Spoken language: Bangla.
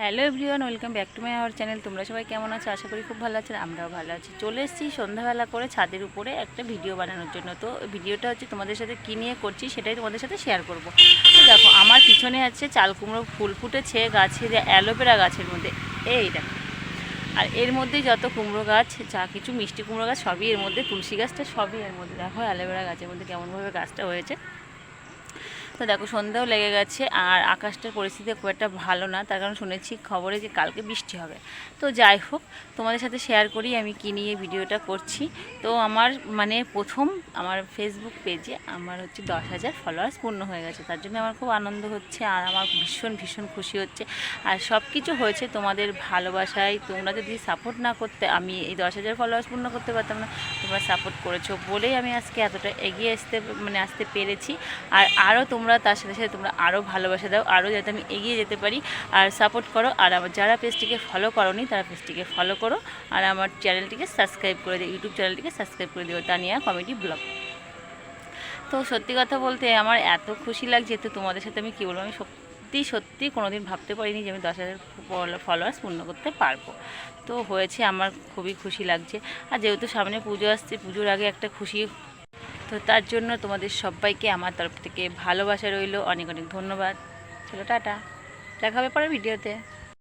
Hello everyone, welcome back to my our channel. তোমরা সবাই কেমন আছো? আশা করি খুব ভালো আছো আমরাও ভালো আছি। চলে এসেছি সন্ধ্যাবেলা করে ছাদের উপরে একটা ভিডিও বানানোর জন্য। তো ভিডিওটা হচ্ছে তোমাদের সাথে কী নিয়ে করছি সেটাই তোমাদের সাথে শেয়ার করব। তো দেখো, আমার পিছনে আছে চাল কুমড়ো, ফুল ফুটেছে গাছের অ্যালোভেরা গাছের মধ্যে। এই দেখো। আর এর মধ্যে যত কুমড়ো গাছ, যা কিছু মিষ্টি কুমড়ো গাছ, সবই এর মধ্যে, তুলসী গাছটা সবই এর মধ্যে। দেখো, অ্যালোভেরা গাছের মধ্যে কেমনভাবে গাছটা হয়েছে। তো দেখো সন্ধ্যাও লেগে গেছে আর আকাশটার পরিস্থিতি খুব একটা ভালো না। তার কারণ শুনেছি খবরে যে কালকে বৃষ্টি হবে। তো যাই হোক, তোমাদের সাথে শেয়ার করি আমি কী নিয়ে ভিডিওটা করছি। তো আমার মানে প্রথম আমার ফেসবুক পেজে আমার হচ্ছে দশ হাজার ফলোয়ার্স পূর্ণ হয়ে গেছে। তার জন্য আমার খুব আনন্দ হচ্ছে আর আমার ভীষণ ভীষণ খুশি হচ্ছে। আর সব কিছু হয়েছে তোমাদের ভালোবাসায়। তোমরা যদি সাপোর্ট না করতে, আমি এই দশ হাজার ফলোয়ার্স পূর্ণ করতে পারতাম না, তোমরা সাপোর্ট করেছ বলেই আমি আজকে এতটা এগিয়ে আসতে মানে আসতে পেরেছি। আর আরও তোমরা, তার সাথে সাথে তোমরা আরও ভালোবাসা দাও আরও যাতে আমি এগিয়ে যেতে পারি। আর সাপোর্ট করো, আর আমার যারা পেজটিকে ফলো করোনি, তারা পেজটিকে ফলো করো। আর আমার চ্যানেলটিকে সাবস্ক্রাইব করে দিও ইউটিউব চ্যানেলটিকে সাবস্ক্রাইব করে দিও, তানিয়া কমেডি ব্লগ তো সত্যি কথা বলতে আমার এত খুশি লাগছে, তো তোমাদের সাথে আমি কী বলব? আমি সত্যি সত্যি কোনোদিন ভাবতে পারিনি যে আমি দশ হাজার ফলোয়ার্স পূর্ণ করতে পারব। তো হয়েছে, আমার খুবই খুশি লাগছে। আর যেহেতু সামনে পুজো আসছে, পুজোর আগে একটা খুশি তো তার জন্য তোমাদের সবাইকে আমার তরফ থেকে ভালোবাসা রইল। অনেক অনেক ধন্যবাদ। চলো, টাটা। দেখা হবে পরে ভিডিওতে।